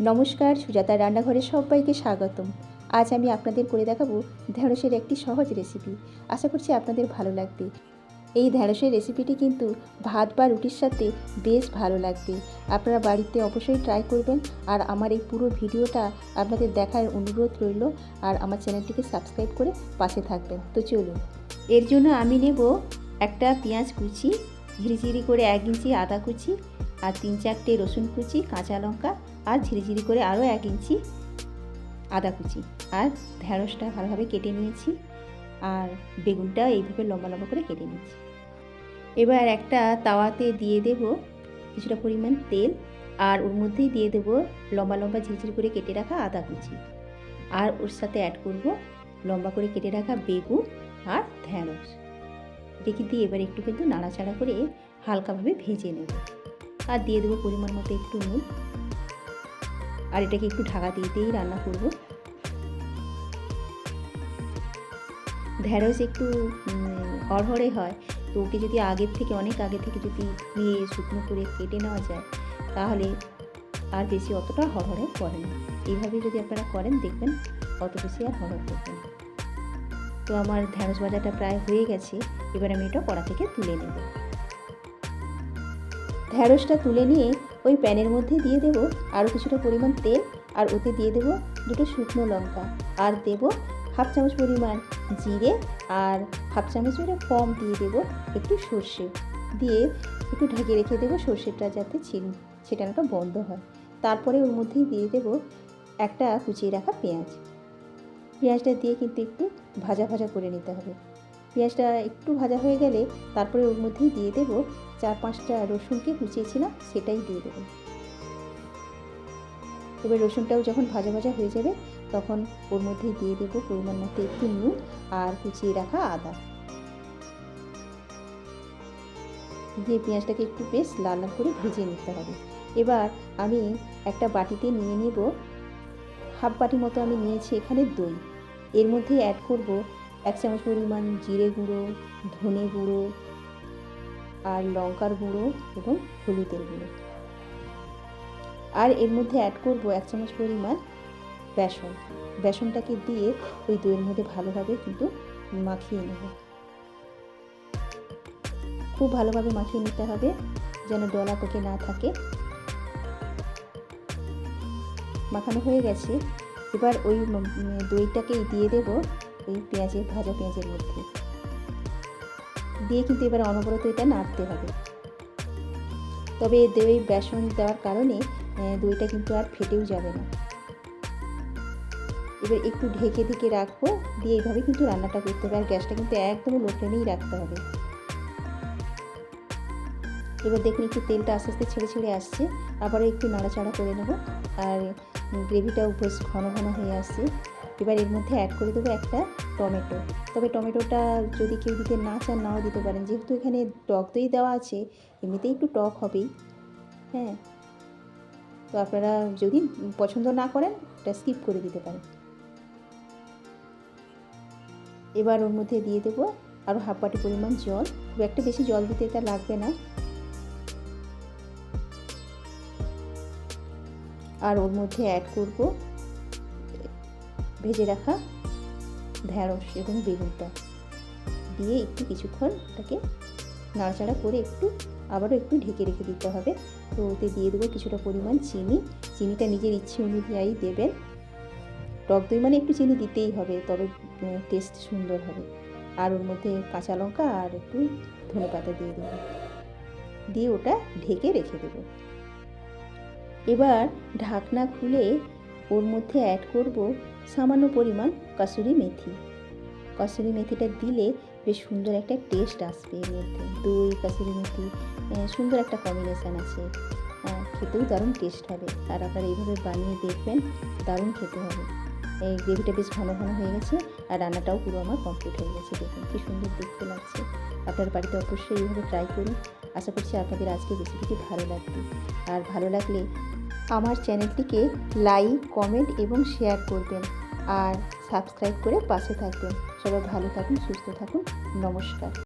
নমস্কার সুজাতা রান্নাঘরে সবাইকে স্বাগতম। আজ আমি আপনাদের করে দেখাবো ঢ্যাঁড়সের একটি সহজ রেসিপি আশা করছি আপনাদের ভালো লাগবে। এই ঢ্যাঁড়সের রেসিপিটি কিন্তু ভাত বা রুটির সাথে বেশ ভালো লাগবে। আপনারা বাড়িতে অবশ্যই ট্রাই করবেন। আর আমার এই পুরো ভিডিওটা আপনাদের দেখার অনুরোধ রইল। আর আমার চ্যানেলটিকে সাবস্ক্রাইব করে পাশে থাকবেন। তো চলুন। এর জন্য আমি নেব একটা পেঁয়াজ কুচি, ঝিরিঝিরি করে এক ইঞ্চি আদা কুচি আর তিন চারটে রসুন কুচি, কাঁচা লঙ্কা আর ঝিরিঝিরি করে আরও এক ইঞ্চি আদা কুচি আর ঢ্যাঁড়সটা ভালোভাবে কেটে নিয়েছি আর বেগুনটা এইভাবে লম্বা লম্বা করে কেটে নিয়েছি। এবার একটা তাওয়াতে দিয়ে দেব কিছুটা পরিমাণ তেল আর ওর মধ্যেই দিয়ে দেব লম্বা লম্বা ঝিরঝির করে কেটে রাখা আদা কুচি। আর ওর সাথে অ্যাড করব লম্বা করে কেটে রাখা বেগুন আর ঢ্যাঁড়স এটাকে দিয়ে এবার একটু কিন্তু নাড়াচাড়া করে হালকাভাবে ভেজে নেব। আর দিয়ে দেবো পরিমাণ মতো একটু নুন। আর এটাকে একটু ঢাকা দিয়ে দিয়েই রান্না করব। ঢ্যাঁড়স একটু হড়হড়ে হয়, তো ওকে যদি আগের থেকে, অনেক আগে থেকে যদি ধুয়ে শুকনো করে কেটে নেওয়া যায়, তাহলে আর বেশি অতটা হড়হড়ে করে না। এইভাবে যদি আপনারা করেন, দেখবেন অত বেশি আর হড়হড় করবে না। তো আমার ঢ্যাঁড়স ভাজাটা প্রায় হয়ে গেছে, এবার আমি এটা কড়া থেকে তুলে নেব। ঢ্যাঁড়সটা তুলে নিয়ে ওই প্যানের মধ্যে দিয়ে দেব আরও কিছুটা পরিমাণ তেল আর ওতে দিয়ে দেব দুটো শুকনো লঙ্কা আর দেব হাফ চামচ পরিমাণ জিরে আর হাফ চামচ চামচের কম দিয়ে দেব একটু সর্ষে। দিয়ে একটু ঢেকে রেখে দেবো সর্ষেটা যাতে ছেটানোটা বন্ধ হয়। তারপরে ওর মধ্যেই দিয়ে দেব একটা কুচিয়ে রাখা পেঁয়াজ। পেঁয়াজটা দিয়ে কিন্তু একটু ভাজা ভাজা করে নিতে হবে। পেঁয়াজটা একটু ভাজা হয়ে গেলে তারপরে ওর মধ্যেই দিয়ে দেবো চার পাঁচটা রসুনকে কুচিয়েছিলাম সেটাই দিয়ে দেবো। এবার রসুনটাও যখন ভাজা ভাজা হয়ে যাবে, তখন ওর মধ্যেই দিয়ে দেবো পরিমাণ মতো একটু নুন আর কুচিয়ে রাখা আদা। দিয়ে পেঁয়াজটাকে একটু বেশ লাল লাল করে ভেজে নিতে হবে। এবার আমি একটা বাটিতে নিয়ে নেব, হাফ বাটি মতো আমি নিয়েছি এখানে দই। এর মধ্যে অ্যাড করব এক চামচ পরিমাণ জিরে গুঁড়ো, ধনে গুঁড়ো আর লঙ্কার গুঁড়ো এবং হলুদের গুঁড়ো। আর এর মধ্যে অ্যাড করব এক চামচ পরিমাণ বেসন। বেসনটাকে দিয়ে ওই দইয়ের মধ্যে ভালোভাবে কিন্তু মাখিয়ে নেব। খুব ভালোভাবে মাখিয়ে নিতে হবে যেন ডলা পেকে না থাকে। মাখানো হয়ে গেছে। এবার ওই দইটাকেই দিয়ে দেব ওই পেঁয়াজের, ভাজা পেঁয়াজের মধ্যে। দিয়ে কিন্তু এবার অনবরত এটা নাড়তে হবে। তবে দই, বেসন দেওয়ার কারণে দইটা কিন্তু আর ফেটেও যাবে না। এবার একটু ঢেকে ঢেকে রাখব, দিয়ে এইভাবে কিন্তু রান্নাটা করতে হবে। আর গ্যাসটা কিন্তু একদম লো ফ্লেমেই রাখতে হবে। এবার দেখুন একটু তেলটা আস্তে আস্তে ছেড়ে ছেড়ে আসছে। আবারও একটু নাড়াচাড়া করে নেব। আর গ্রেভিটাও বেশ ঘন ঘন হয়ে আসছে। এবার এর মধ্যে অ্যাড করে দেবো একটা টমেটো। তবে টমেটোটা যদি কেউ দিতে না চান, নাও দিতে পারেন। যেহেতু এখানে টক দই দেওয়া আছে, এমনিতেই একটু টক হবেই। হ্যাঁ। তো আপনারা যদি পছন্দ না করেন এটা স্কিপ করে দিতে পারেন। এবার ওর মধ্যে দিয়ে দেবো আরও হাফ বাটি পরিমাণ জল। খুব একটা বেশি জল দিতে এটা লাগবে না। আর ওর মধ্যে অ্যাড করব ভেজে রাখা ঢ্যাঁড়স এবং বেগুনটা দিয়ে একটু কিছুক্ষণ ওটাকে নাড়াচাড়া করে একটু আবারও একটু ঢেকে রেখে দিতে হবে। তো ওতে দিয়ে দেবো কিছুটা পরিমাণ চিনি। চিনিটা নিজের ইচ্ছে অনুযায়ী দেবেন। টক দই মানে একটু চিনি দিতেই হবে, তবে টেস্ট সুন্দর হবে। আর ওর মধ্যে কাঁচা লঙ্কা আর একটু ধনে পাতা দিয়ে দেবো। দিয়ে ওটা ঢেকে রেখে দেবো। এবার ঢাকনা খুলে ওর মধ্যে অ্যাড করব সামান্য পরিমাণ কাসুরি মেথি। কাসুরি মেথিটা দিলে বেশ সুন্দর একটা টেস্ট আসবে এর মধ্যে। দই, কাসুরি মেথি সুন্দর একটা কম্বিনেশান আছে। খেতেও দারুণ টেস্ট হবে। আর আপনারা এইভাবে বানিয়ে দেখবেন, দারুণ খেতে হবে। এই গ্রেভিটা বেশ ঘন ঘন হয়ে গেছে আর রান্নাটাও পুরো আমার কমপ্লিট হয়ে গেছে। দেখুন কী সুন্দর দেখতে লাগছে। আপনার বাড়িতে অবশ্যই এইভাবে ট্রাই করুন। আশা করছি আপনাদের আজকে রেসিপিটি ভালো লাগবে। আর ভালো লাগলে আমার চ্যানেলটিকে লাইক, কমেন্ট এবং শেয়ার করবেন আর সাবস্ক্রাইব করে পাশে থাকবেন। সবাই ভালো থাকুন, সুস্থ থাকুন। নমস্কার।